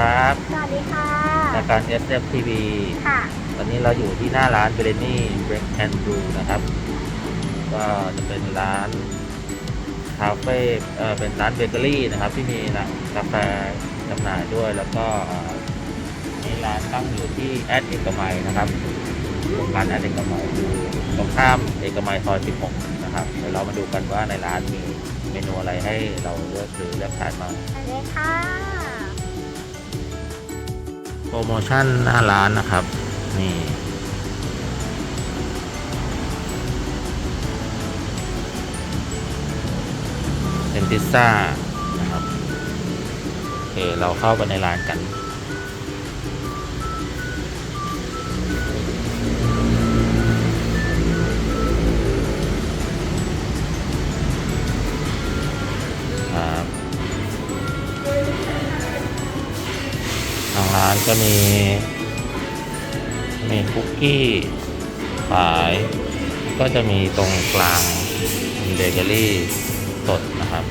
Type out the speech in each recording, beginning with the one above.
ครับ สวัสดีค่ะรายการ SF TV ค่ะ ตอนนี้เราอยู่ที่หน้าร้านเบรนี่เบรกแอนด์ดูนะครับ ก็จะเป็นร้านคาเฟ่เออเป็นร้านเบเกอรี่นะครับ ที่มีร้านกาแฟจำหน่ายด้วย แล้วก็เอ่อมีร้านตั้งอยู่ที่แอดเอกมัยนะครับโครงการแอดเอกมัยอยู่ตรงข้ามเอกมัยซอย 16 นะครับ เดี๋ยวเรามาดูกันว่าในร้านมีเมนูอะไรให้เราเลือกซื้อเลือกทานมางสวัสดีค่ะ โปรโมชั่นหน้าร้านนะครับ นี่เป็นพิซซ่านะครับโอเคเราเข้าไปในร้านกันางร้านก็มี มีคุกกี้ขาย ก็จะมีตรงกลางเบเกอรี่สดนะครับ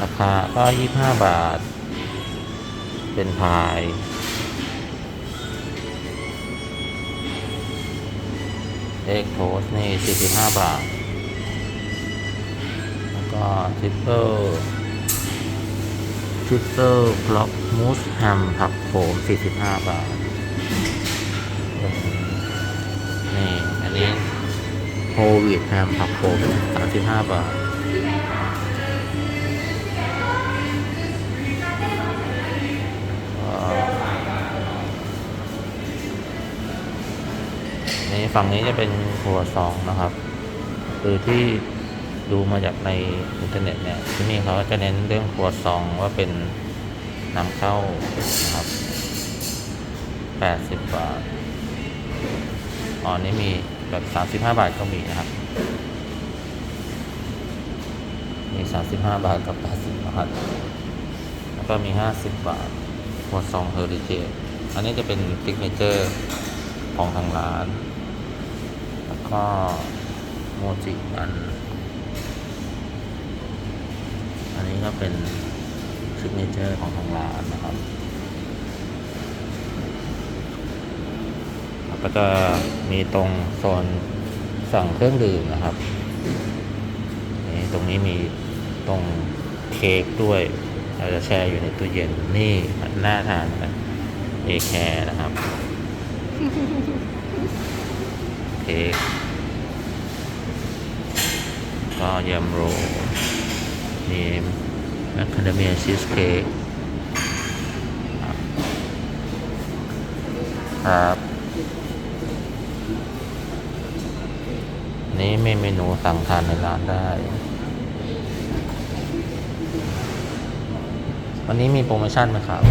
ราคาก็ 25 บาท เป็นพาย เอ็กโทสนี่ 45 บาท ก็ทริปเปิลทริปเปิลบล็อกมูสแฮมผักโขม45 บาท นี่ อันนี้โฮวีดแฮมผักโขม35 บาทนี่ฝั่งนี้จะเป็นครัวซองนะครับ คือที่ ดูมาจากในอินเทอร์เน็ตเนี่ยที่นี่เขาจะเน้นเรื่องครัวซองว่าเป็นนำเข้านะครับ 80 บาทอ๋อนี่มีแบบ 35 บาทก็มีนะครับ มี 35 บาทกับ 80 บาท แล้วก็มี 50 บาทครัวซองเฮอริเทจอันนี้จะเป็นซิกเนเจอร์ของทางร้าน แล้วก็โมจิอัน อั นี้ก็เป็นซิกเนเจอร์ของทางร้านนะครับ แล้วก็จะมีตรงโซนสั่งเครื่องดื่มนะครับนี่ตรงนี้มีตรงเค้กด้วยเราจะแช่อยู่ในตู้เย็นนี่น่าทานนะเอแคร์นะครับเค้กก็ยำโร ลมีแมคคาเดเมียชีสเค้กครับ นี้มีเมนูสั่งทานในร้านได้ วันนี้มีโปรโมชั่นไหมครับ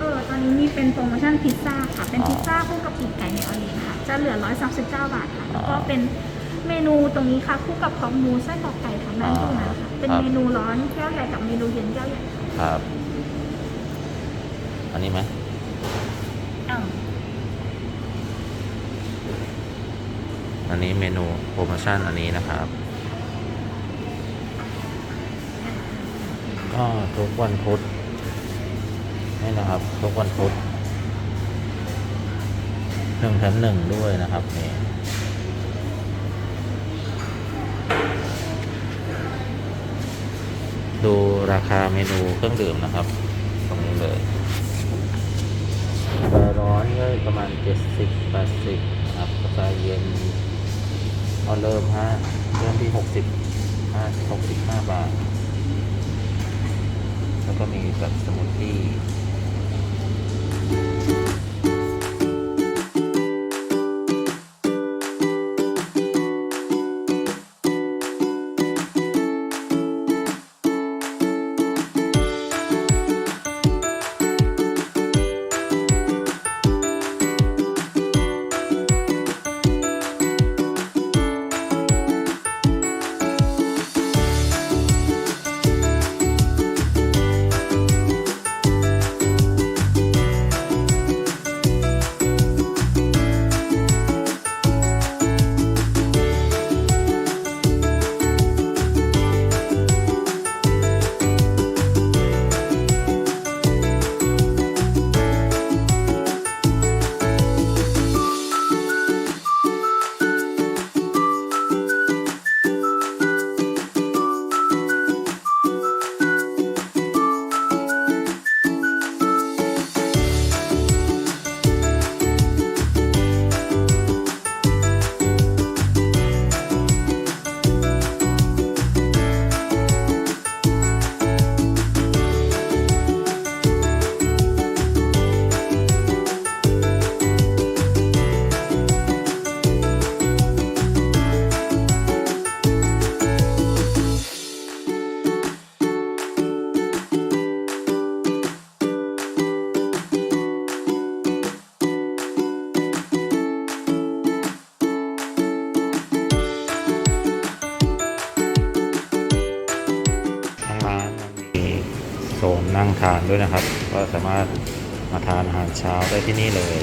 เออ ตอนนี้มีเป็นโปรโมชั่นพิซซ่าค่ะ เป็นอ๋อพิซซ่าคู่กับปีกไก่เนอรีนค่ะ จะเหลือ 139 บาทค่ะ แล้วก็อ๋อเป็นเมนูตรงนี้ค่ะ คู่กับของหมูไส้กรอกไก่ค่ะ นั่นอ๋อตรงนั้นค่ะเป็นครับเมนูร้อนแก้วใหญ่กับเมนูเย็นแก้วใหญ่ค่ะครับ อันนี้ไหมอ้าวอันนี้เมนูโปรโมชั่นอันนี้นะครับ ก็ทุกวันพุธนี่นะครับ ทุกวันพุธหนึ่งแถมหนึ่งด้วยนะครับนี่ดู ราคาเมนูเครื่องดื่มนะครับ ตรงนี้เลยกาแฟร้อนก็ประมาณ 70 80นะครับกาแฟเย็นเอาเริ่มห้าเริ่มที่หกสิบห้าหกสิบห้าบาท แล้วก็มีแบบสมูทตี้ นั่งทานด้วยนะครับ ก็สามารถมาทานอาหารเช้าได้ที่นี่เลย